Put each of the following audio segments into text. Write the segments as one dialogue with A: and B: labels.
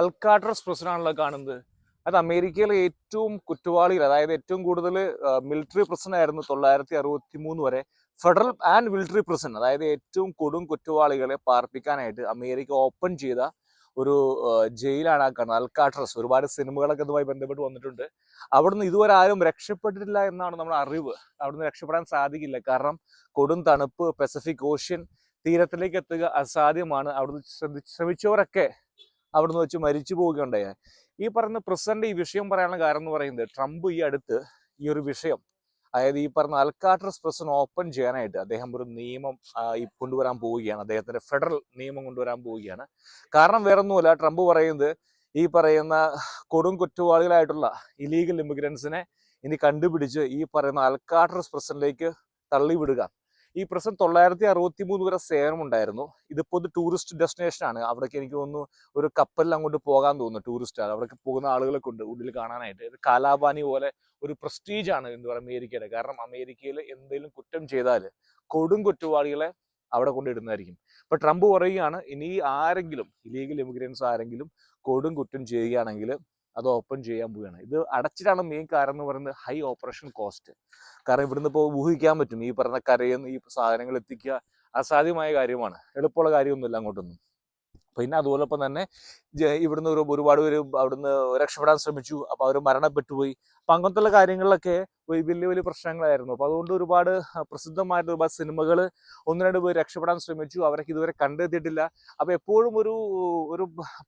A: Alcatraz പ്രസിഡന്റാണല്ലോ കാണുന്നത് അത് അമേരിക്കയിലെ ഏറ്റവും കുറ്റവാളികൾ അതായത് ഏറ്റവും കൂടുതൽ മിലിറ്ററി പ്രസിഡന്റ് ആയിരുന്നു തൊള്ളായിരത്തി അറുപത്തി മൂന്ന് വരെ ഫെഡറൽ ആൻഡ് മിലിറ്ററി പ്രസിഡന്റ് അതായത് ഏറ്റവും കൊടും കുറ്റവാളികളെ പാർപ്പിക്കാനായിട്ട് അമേരിക്ക ഓപ്പൺ ചെയ്ത ഒരു ജയിലാണ് ആ കാണുന്നത് അൽക്കാട്രസ് ഒരുപാട് സിനിമകളൊക്കെ ഇതുമായി ബന്ധപ്പെട്ട് വന്നിട്ടുണ്ട് അവിടുന്ന് ഇതുവരെ ആരും രക്ഷപ്പെട്ടിട്ടില്ല എന്നാണ് നമ്മുടെ അറിവ് അവിടുന്ന് രക്ഷപ്പെടാൻ സാധിക്കില്ല കാരണം കൊടും തണുപ്പ് പസഫിക് ഓഷ്യൻ തീരത്തിലേക്ക് എത്തുക അസാധ്യമാണ് അവിടുന്ന് ശ്രമിച്ചവരൊക്കെ അവിടുന്ന് വെച്ച് മരിച്ചു പോവുകയുണ്ടായി ഈ പറയുന്ന പ്രസിഡന്റ് ഈ വിഷയം പറയാനുള്ള കാരണം എന്ന് പറയുന്നത് ട്രംപ് ഈ അടുത്ത് ഈ ഒരു വിഷയം അതായത് ഈ പറഞ്ഞ അൽക്കാട്രസ് പ്രസിഡന്റ് ഓപ്പൺ ചെയ്യാനായിട്ട് അദ്ദേഹം ഒരു നിയമം കൊണ്ടുവരാൻ പോവുകയാണ് അദ്ദേഹത്തിന്റെ ഫെഡറൽ നിയമം കൊണ്ടുവരാൻ പോവുകയാണ് കാരണം വേറൊന്നുമല്ല ട്രംപ് പറയുന്നത് ഈ പറയുന്ന കൊടും കുറ്റവാളികളായിട്ടുള്ള ഇലീഗൽ ഇമിഗ്രൻസിനെ ഇനി കണ്ടുപിടിച്ച് ഈ പറയുന്ന അൽക്കാട്രസ് പ്രസിഡന്റിലേക്ക് തള്ളിവിടുക ഈ പ്രസിഡന്റ് തൊള്ളായിരത്തി അറുപത്തി മൂന്ന് വരെ സേവനമുണ്ടായിരുന്നു ഉണ്ടായിരുന്നു ഇതിപ്പോൾ ഒരു ടൂറിസ്റ്റ് ഡെസ്റ്റിനേഷൻ ആണ് അവിടേക്ക് എനിക്ക് തോന്നുന്നു ഒരു കപ്പലിൽ അങ്ങോട്ട് പോകാൻ തോന്നുന്നു ടൂറിസ്റ്റ് അവിടേക്ക് പോകുന്ന ആളുകളൊക്കെ ഉണ്ട് ഉള്ളിൽ കാണാനായിട്ട് ഇത് കാലാപാനി പോലെ ഒരു പ്രസ്റ്റീജ് ആണ് എന്ന് പറയുക അമേരിക്കയുടെ കാരണം അമേരിക്കയിൽ എന്തെങ്കിലും കുറ്റം ചെയ്താൽ കൊടും കുറ്റവാളികളെ അവിടെ കൊണ്ടിടുന്നതായിരിക്കും ഇപ്പൊ ട്രംപ് പറയുകയാണ് ഇനി ആരെങ്കിലും ഇലീഗൽ ഇമിഗ്രൻസ് ആരെങ്കിലും കൊടും കുറ്റം ചെയ്യുകയാണെങ്കിൽ അത് ഓപ്പൺ ചെയ്യാൻ പോവുകയാണ് ഇത് അടച്ചിട്ടാണ് മെയിൻ കാരണം എന്ന് പറയുന്നത് ഹൈ ഓപ്പറേഷൻ കോസ്റ്റ് കാരണം ഇവിടുന്ന് ഇപ്പോൾ ഊഹിക്കാൻ പറ്റും ഈ പറഞ്ഞ കരയിൽ ഈ സാധനങ്ങൾ എത്തിക്കുക അസാധ്യമായ കാര്യമാണ് എളുപ്പമുള്ള കാര്യമൊന്നുമില്ല അങ്ങോട്ടൊന്നും പിന്നെ അതുപോലൊപ്പം തന്നെ ഇവിടുന്ന് ഒരു ഒരുപാട് പേര് അവിടുന്ന് രക്ഷപ്പെടാൻ ശ്രമിച്ചു അപ്പോൾ അവർ മരണപ്പെട്ടുപോയി അപ്പം അങ്ങനത്തുള്ള കാര്യങ്ങളിലൊക്കെ വലിയ വലിയ പ്രശ്നങ്ങളായിരുന്നു അപ്പോൾ അതുകൊണ്ട് ഒരുപാട് പ്രസിദ്ധമായിട്ട് ഒരുപാട് സിനിമകൾ ഒന്ന് രണ്ട് പേര് രക്ഷപ്പെടാൻ ശ്രമിച്ചു അവരൊക്കെ ഇതുവരെ കണ്ടെത്തിയിട്ടില്ല അപ്പോൾ എപ്പോഴും ഒരു ഒരു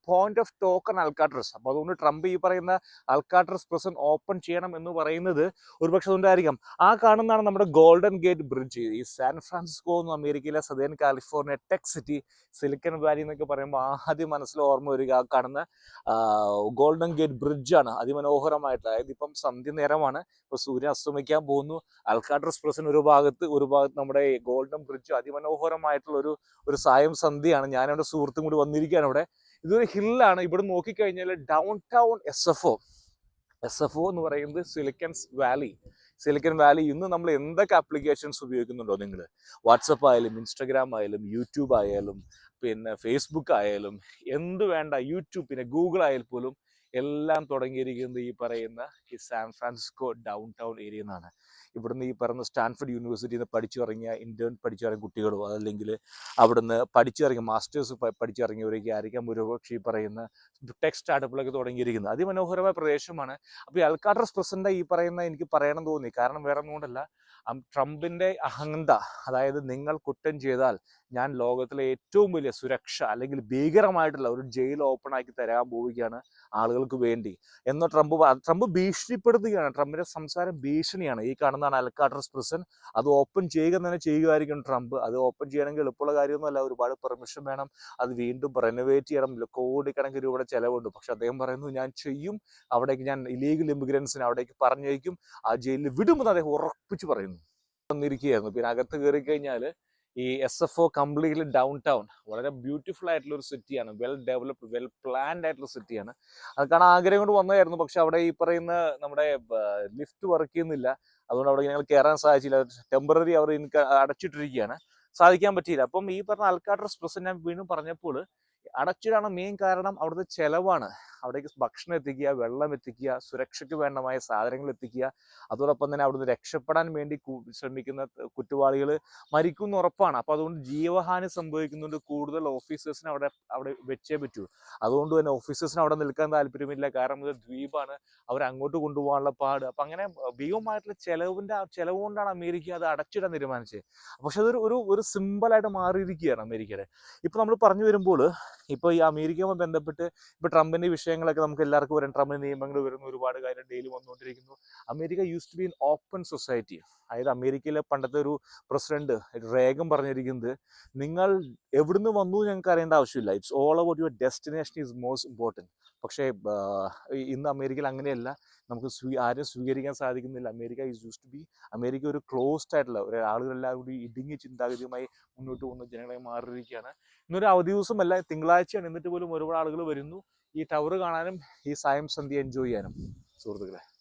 A: പോയിന്റ് ഓഫ് ടോക്കൺ അൽക്കാട്രസ് അപ്പോൾ അതുകൊണ്ട് ട്രംപ് ഈ പറയുന്ന അൽക്കാട്രസ് പ്രസൻ ഓപ്പൺ ചെയ്യണം എന്ന് പറയുന്നത് ഒരുപക്ഷെ അതുകൊണ്ടായിരിക്കാം ആ കാണുന്നതാണ് നമ്മുടെ ഗോൾഡൻ ഗേറ്റ് ബ്രിഡ്ജ് ഈ സാൻ ഫ്രാൻസിസ്കോ എന്നും അമേരിക്കയിലെ southern California tech city Silicon Valley എന്നൊക്കെ പറയുമ്പോൾ ആദ്യം മനസ്സിൽ ഓർമ്മ വരിക കാണുന്ന ഗോൾഡൻ ഗേറ്റ് ബ്രിഡ്ജാണ് അതിമനോഹരമായിട്ട് അതായത് ഇപ്പം സന്ധ്യ നേരമാണ് ഇപ്പൊ സൂര്യൻ അസ്തമിക്കാൻ പോകുന്നു അൽക്കാട്ടർ എക്സ്പ്രസിന് ഒരു ഭാഗത്ത് ഒരു ഭാഗത്ത് നമ്മുടെ ഗോൾഡൻ ബ്രിഡ്ജ് അതിമനോഹരമായിട്ടുള്ള ഒരു ഒരു സായം സന്ധ്യയാണ് ഞാൻ എൻ്റെ സുഹൃത്തും കൂടി വന്നിരിക്കുകയാണ് ഇവിടെ ഇതൊരു ഹില്ലാണ് ഇവിടെ നോക്കിക്കഴിഞ്ഞാൽ downtown S F O S F O എന്ന് പറയുന്നത് സിലിക്കൻസ് വാലി സിലിക്കൻ വാലി ഇന്ന് നമ്മൾ എന്തൊക്കെ ആപ്ലിക്കേഷൻസ് ഉപയോഗിക്കുന്നുണ്ടോ നിങ്ങൾ വാട്സപ്പ് ആയാലും ഇൻസ്റ്റാഗ്രാം ആയാലും യൂട്യൂബ് ആയാലും പിന്നെ ഫേസ്ബുക്ക് ആയാലും എന്ത് വേണ്ട യൂട്യൂബ് പിന്നെ ഗൂഗിൾ ആയാൽ പോലും എല്ലാം തുടങ്ങിയിരിക്കുന്നത് ഈ പറയുന്ന ഈ San Francisco downtown area എന്നാണ് ഇവിടുന്ന് ഈ പറയുന്ന സ്റ്റാൻഫോർഡ് യൂണിവേഴ്സിറ്റിയിൽ നിന്ന് പഠിച്ചിറങ്ങിയ ഇന്റേൺ പഠിച്ചിറങ്ങിയ കുട്ടികളോ അതല്ലെങ്കിൽ അവിടുന്ന് പഠിച്ചിറങ്ങിയ മാസ്റ്റേഴ്സ് പഠിച്ചിറങ്ങിയവരൊക്കെ ആയിരിക്കാം ഒരുപക്ഷെ ഈ പറയുന്ന ടെക് സ്റ്റാർട്ടപ്പിലൊക്കെ തുടങ്ങിയിരിക്കുന്നത് അതിമനോഹരമായ പ്രദേശമാണ് അപ്പോൾ ഈ അൽക്കാട്രസ് പ്രസിഡന്റ് ഈ പറയുന്ന എനിക്ക് പറയണം തോന്നി കാരണം വേറെ ഒന്നുകൊണ്ടല്ല ട്രംപിന്റെ അഹന്ത അതായത് നിങ്ങൾ കുറ്റം ചെയ്താൽ ഞാൻ ലോകത്തിലെ ഏറ്റവും വലിയ സുരക്ഷ അല്ലെങ്കിൽ ഭീകരമായിട്ടുള്ള ഒരു ജയിൽ ഓപ്പൺ ആക്കി തരാൻ പോവുകയാണ് ആളുകൾക്ക് വേണ്ടി എന്നോ ട്രംപ് ട്രംപ് ഭീഷണിപ്പെടുത്തുകയാണ് ട്രംപിന്റെ സംസാരം ഭീഷണിയാണ് ഈ കാണുന്നതാണ് അൽക്കാട്രസ് പ്രിസൺ അത് ഓപ്പൺ ചെയ്യുക തന്നെ ചെയ്യുമായിരിക്കും ട്രംപ് അത് ഓപ്പൺ ചെയ്യണമെങ്കിൽ എളുപ്പമുള്ള കാര്യമൊന്നുമല്ല ഒരുപാട് പെർമിഷൻ വേണം അത് വീണ്ടും റെനോവേറ്റ് ചെയ്യണം കോടിക്കണക്കിന് രൂപയുടെ ചെലവുണ്ട് പക്ഷെ അദ്ദേഹം പറയുന്നു ഞാൻ ചെയ്യും അവിടേക്ക് ഞാൻ ഇലീഗൽ ഇമിഗ്രൻസിന് അവിടേക്ക് പറഞ്ഞയക്കും ആ ജയിലിൽ വിടുമെന്ന് അദ്ദേഹം ഉറപ്പിച്ച് പറയുന്നു വന്നിരിക്കുകയായിരുന്നു പിന്നെ അകത്ത് കയറി കഴിഞ്ഞാൽ ഈ S F O completely downtown വളരെ ബ്യൂട്ടിഫുൾ ആയിട്ടുള്ള ഒരു സിറ്റിയാണ് വെൽ ഡെവലപ്ഡ് വെൽ പ്ലാൻഡ് ആയിട്ടുള്ള സിറ്റിയാണ് അത് കാണാൻ ആഗ്രഹം കൊണ്ട് വന്നതായിരുന്നു പക്ഷെ അവിടെ ഈ പറയുന്ന നമ്മുടെ ലിഫ്റ്റ് വർക്ക് ചെയ്യുന്നില്ല അതുകൊണ്ട് അവിടെ ഞങ്ങൾ കയറാൻ സാധിച്ചില്ല ടെമ്പററി അവർ അടച്ചിട്ടിരിക്കുകയാണ് സാധിക്കാൻ പറ്റിയില്ല അപ്പം ഈ പറഞ്ഞ അൽക്കാട്ടർ എക്സ്പ്രസ് ഞാൻ വീണ്ടും പറഞ്ഞപ്പോൾ അടച്ചിടാണ് മെയിൻ കാരണം അവിടുത്തെ ചെലവാണ് അവിടേക്ക് ഭക്ഷണം എത്തിക്കുക വെള്ളം എത്തിക്കുക സുരക്ഷയ്ക്ക് വേണ്ടമായ സാധനങ്ങൾ എത്തിക്കുക അതോടൊപ്പം തന്നെ അവിടുന്ന് രക്ഷപ്പെടാൻ വേണ്ടി ശ്രമിക്കുന്ന കുറ്റവാളികൾ മരിക്കുന്ന ഉറപ്പാണ് അപ്പോൾ അതുകൊണ്ട് ജീവഹാനി സംഭവിക്കുന്നതുകൊണ്ട് കൂടുതൽ ഓഫീസേഴ്സിന് അവിടെ അവിടെ വെച്ചേ പറ്റൂ അതുകൊണ്ട് തന്നെ ഓഫീസേഴ്സിന് അവിടെ നിൽക്കാൻ താല്പര്യമില്ല കാരണം ഇത് ദ്വീപാണ് അവർ അങ്ങോട്ട് കൊണ്ടുപോകാനുള്ള പാട് അപ്പം അങ്ങനെ ഭീമമായിട്ടുള്ള ചെലവിൻ്റെ ആ ചെലവ് കൊണ്ടാണ് അമേരിക്ക അത് അടച്ചിടാൻ തീരുമാനിച്ചത് പക്ഷെ അതൊരു ഒരു ഒരു സിമ്പിളായിട്ട് മാറിയിരിക്കുകയാണ് അമേരിക്കയുടെ ഇപ്പം നമ്മൾ പറഞ്ഞു വരുമ്പോൾ ഇപ്പോൾ ഈ അമേരിക്കയുമായി ബന്ധപ്പെട്ട് ഇപ്പോൾ ട്രംപിൻ്റെ വിഷയങ്ങളൊക്കെ നമുക്ക് എല്ലാവർക്കും വരാം ട്രംപിൻ്റെ നിയമങ്ങൾ വരുന്ന ഒരുപാട് കാര്യം ഡെയിലി വന്നുകൊണ്ടിരിക്കുന്നു America use to be in open society അതായത് അമേരിക്കയിലെ പണ്ടത്തെ ഒരു പ്രസിഡന്റ് റേഗൻ പറഞ്ഞിരിക്കുന്നത് നിങ്ങൾ എവിടുന്ന് വന്നു ഞങ്ങൾക്ക് അറിയേണ്ട ആവശ്യമില്ല it's all about your destination is most important പക്ഷേ ഇന്ന് അമേരിക്കയിൽ അങ്ങനെയല്ല നമുക്ക് സ്വീ ആരും സ്വീകരിക്കാൻ സാധിക്കുന്നില്ല America is use to be America ഒരു ക്ലോസ്ഡ് ആയിട്ടുള്ള ഒരു ആളുകളെല്ലാം കൂടി ഇടുങ്ങി ചിന്താഗതിയുമായി മുന്നോട്ട് പോകുന്ന ജനങ്ങളെ മാറിയിരിക്കുകയാണ് ഇന്നൊരു അവധി ദിവസമല്ല തിങ്കളാഴ്ചയാണ് എന്നിട്ട് പോലും ഒരുപാട് ആളുകൾ വരുന്നു ഈ ടവർ കാണാനും ഈ സായം സന്ധ്യ എൻജോയ് ചെയ്യാനും സുഹൃത്തുക്കളെ